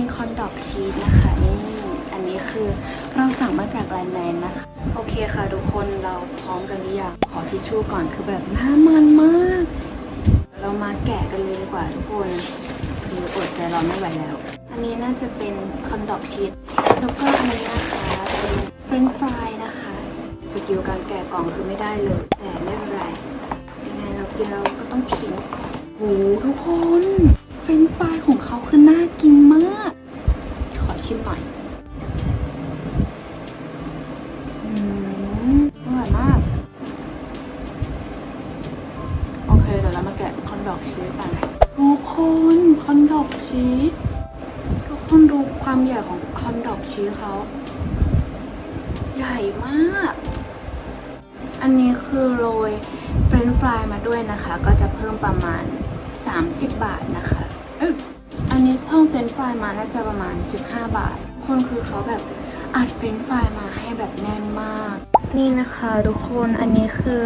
กินคอนดอกชีสนะคะนี่อันนี้คือเราสั่งมาจากไลน์แมนนะคะ โอเคค่ะทุกคนเราพร้อมกันหรือยังขอทิชชู่ก่อนคือแบบหน้ามันมาก เรามาแกะกันเลยดีกว่าทุกคนคืออดใจรอไม่ไหวแล้ว อันนี้น่าจะเป็นคอนดอกชีสแล้วก็อันนี้นะคะเป็นเฟรนช์ฟรายนะคะสกิลการแกะกล่องคือไม่ได้เลยแต่ไม่เป็นไรยังไงเรากินเราก็ต้องกินโหทุกคน มาก อันนี้คือโรยเฟรนฟรายมาด้วยนะคะ ก็จะเพิ่มประมาณ 30 บาทนะคะอันนี้เพิ่มเฟรนฟรายมาน่าจะประมาณ 15 บาท คนคือเขาแบบอัดเฟรนฟรายมาให้แบบแน่นมาก นี่นะคะทุกคนอันนี้คือ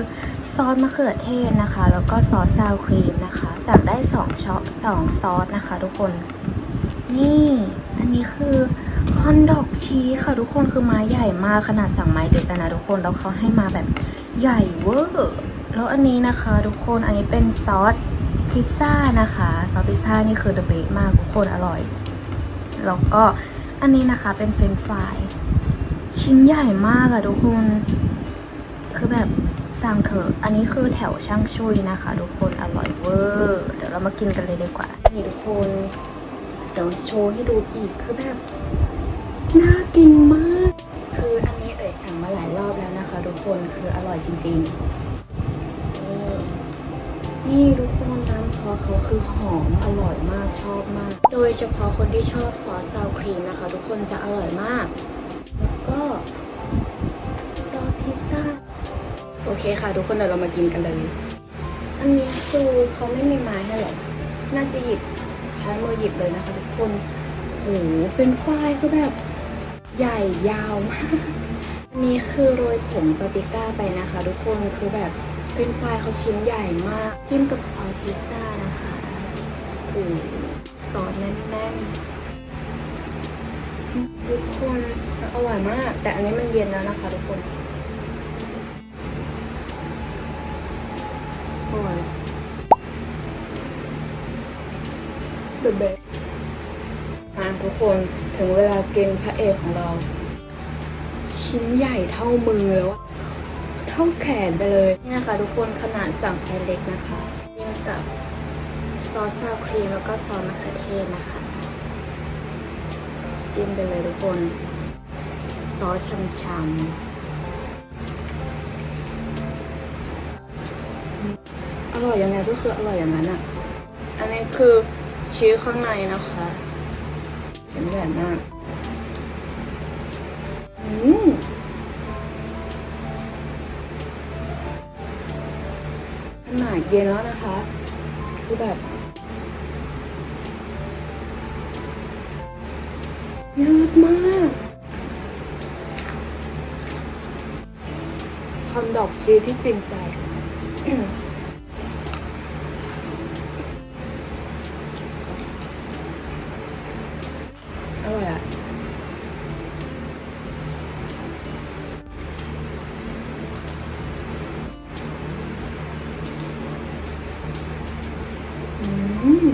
ซอสมะเขือเทศนะคะ แล้วก็ซอสซาวครีมนะคะ สั่งได้2ช็อตสองซอสนะคะ ทุกคน นี่ อันนี้คือ คอนดอกชีสค่ะทุกคนคือไม้ใหญ่มากขนาดสั่งไม้เด็กแต่นะทุกคนแล้วเขาให้มาแบบใหญ่เวอร์แล้วอันนี้นะคะ ทุกคนอันนี้เป็นซอสพิซซ่านะคะซอสพิซซ่านี่คือเดอะเบสมากทุกคนอร่อยแล้วก็อันนี้นะคะเป็นเฟรนฟรายชิ้นใหญ่มากอะทุกคนคือแบบสั่งเถอะอันนี้คือแถวช่างชุยนะคะ ทุกคนอร่อยเวอร์เดี๋ยวเรามากินกันเลยดีกว่านี่ทุกคนเดี๋ยวโชว์ให้ดูอีกคือแบบ กินมาก คืออันนี้เอ่ยสั่งมาหลายรอบแล้วนะคะ ทุกคนคืออร่อยจริงๆ นี่นี่ทุกคนน้ำซอสเขาคือหอมอร่อยมากชอบมาก โดยเฉพาะคนที่ชอบซอสซาวครีมนะคะ ทุกคนจะอร่อยมากแล้วก็ซอสพิซซ่าโอเคค่ะ ทุกคนเดี๋ยวเรามากินกันเลยอันนี้คือเขาไม่มีไม้ให้หรอน่าจะหยิบใช้มือหยิบเลยนะคะ ทุกคนโหเฟรนช์ฟรายคือแบบ ใหญ่ยาวมากอันนี้คือโรยผงปาปริก้าไปนะคะ ทุกคนคือแบบเฟรนช์ฟรายเขาชิ้นใหญ่มาก จิ้มกับซอสพิซซ่านะคะโอ้โหซอสแน่นๆทุกคนอร่อยมาก แต่อันนี้มันเย็นแล้วนะคะทุกคนอร่อย The best อะ คนถึงเวลาเกินพระเอกของเรา ชิ้นใหญ่เท่ามือแล้ว เท่าแขนไปเลยนี่นะคะทุกคนขนาดสั่งไซส์เล็กนะคะจิ้มกับซอสซาวครีมแล้วก็ซอสมะเขือเทศนะคะ จิ้มไปเลยทุกคน ซอสช่ำๆอร่อยยังไงก็คืออร่อยอย่างนั้นอะ อันนี้คือชีสข้างในนะคะ ชิ้นใหญ่มากอืมขนาดเย็นแล้วนะคะ คือแบบยืดมากคำดอกชีสที่จริงใจ อร่อยอะอืม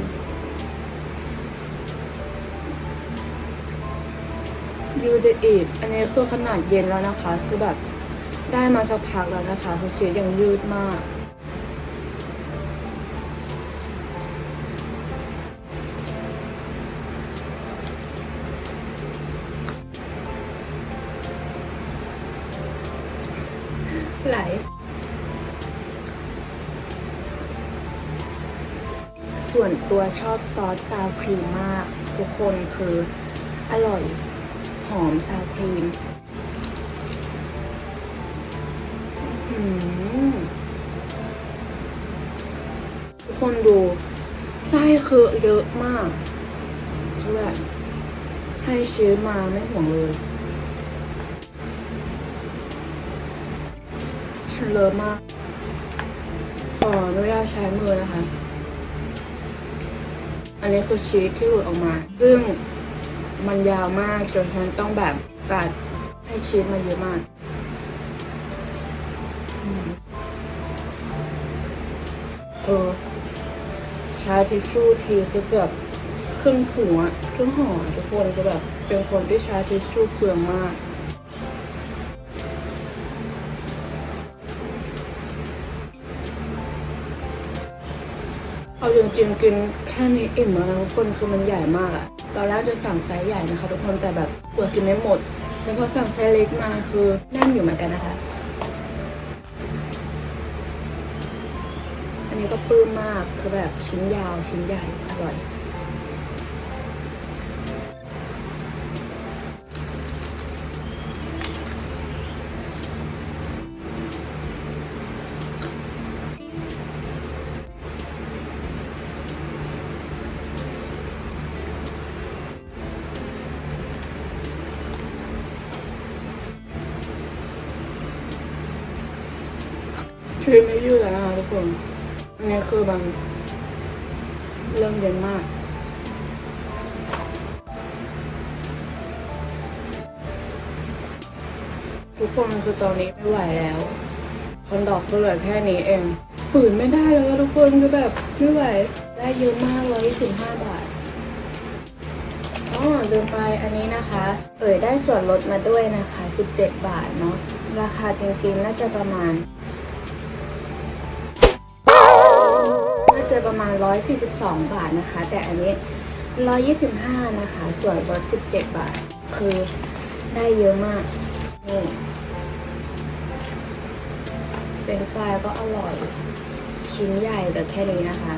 ยูเดอีทอันนี้คือขนาดเย็นแล้วนะคะ คือแบบได้มาสักพักแล้วนะคะคือชีสยังยืดมาก ส่วนตัวชอบซอสซาวครีมมาก ทุกคนคืออร่อย หอมซาวครีมทุกคนดูไส้คือเยอะมากคือแบบให้ชื้อมาไม่ห่วงเลยฉันเลิศมากขออนุญาตใช้มือนะคะ อันนี้คือชีสที่หลุดออกมา ซึ่งมันยาวมากจนฉันต้องแบบกัดให้ชีสมาเยอะมากเออใช้ทิชชู่ทีคือเกือบครึ่งหัวครึ่งห่อทุกคนจะแบบเป็นคนที่ใช้ทิชชู่เปลืองมาก เอาจริงๆกินแค่นี้อิ่มแล้วนะทุกคนคือมันใหญ่มากอะตอนแรกจะสั่งไซส์ใหญ่นะคะทุกคนแต่แบบกลัวกินไม่หมด แต่พอสั่งไซส์เล็กมาคือแน่นอยู่เหมือนกันนะคะ อันนี้ก็ปลื้มมากคือแบบชิ้นยาวชิ้นใหญ่อร่อย ชีวิตไม่ยืดแล้วนะคะทุกคนอันนี้คือมันเริ่มเย็นมาก ทุกคนคือตอนนี้ไม่ไหวแล้วคอนดอกก็เหลือแค่นี้เอง ฝืนไม่ได้แล้วทุกคนคือแบบไม่ไหว ได้เยอะมากเลยสิบห้าบาทอ๋อลืมไปอันนี้นะคะ เอ่ยได้ส่วนลดมาด้วยนะคะ 17 บาทเนาะราคาจริงๆน่าจะประมาณะประมาณ 142 บาทนะคะ แต่อันนี้ 125 นะคะ ส่วนลด17 บาท คือได้เยอะมาก นี่เป็นไฟรายก็อร่อย ชิ้นใหญ่แต่แค่นี้นะคะ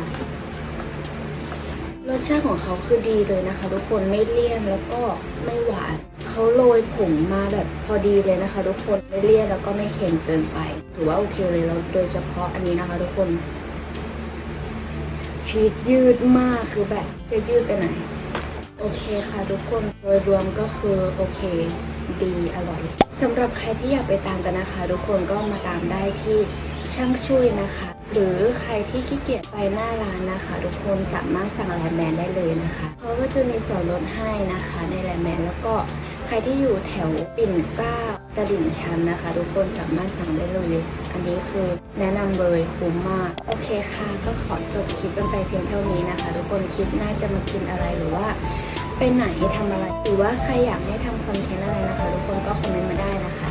รสชาติของเขาคือดีเลยนะคะ ทุกคนไม่เลี่ยนแล้วก็ไม่หวานเขาโรยผงมาแบบพอดีเลยนะคะ ทุกคนไม่เลี่ยนแล้วก็ไม่เค็มเกินไป ถือว่าโอเคเลยแล้วโดยเฉพาะอันนี้นะคะ ทุกคน ชีสยืดมากคือแบบจะยืดไปไหน โอเคค่ะทุกคนโดยรวมก็คือโอเค ดีอร่อยสำหรับใครที่อยากไปตามกันนะคะ ทุกคนก็มาตามได้ที่ช่างช่วยนะคะ หรือใครที่ขี้เกียจไปหน้าร้านนะคะ ทุกคนสามารถสั่งไลน์แมนได้เลยนะคะเขาก็จะมีส่วนลดให้นะคะในไลน์แมนแล้วก็ ใครที่อยู่แถวปิ่นเกล้าตลิ่งชันนะคะ ทุกคนสามารถสั่งได้เลย อันนี้คือแนะนำเลยคุ้มมาก โอเคค่ะ ก็ขอจบคลิปกันไปเพียงเท่านี้นะคะ ทุกคนคลิปหน้าจะมากินอะไรหรือว่าไปไหนทำอะไร หรือว่าใครอยากให้ทำคอนเทนต์อะไรนะคะ ทุกคนก็คอมเมนต์มาได้นะคะ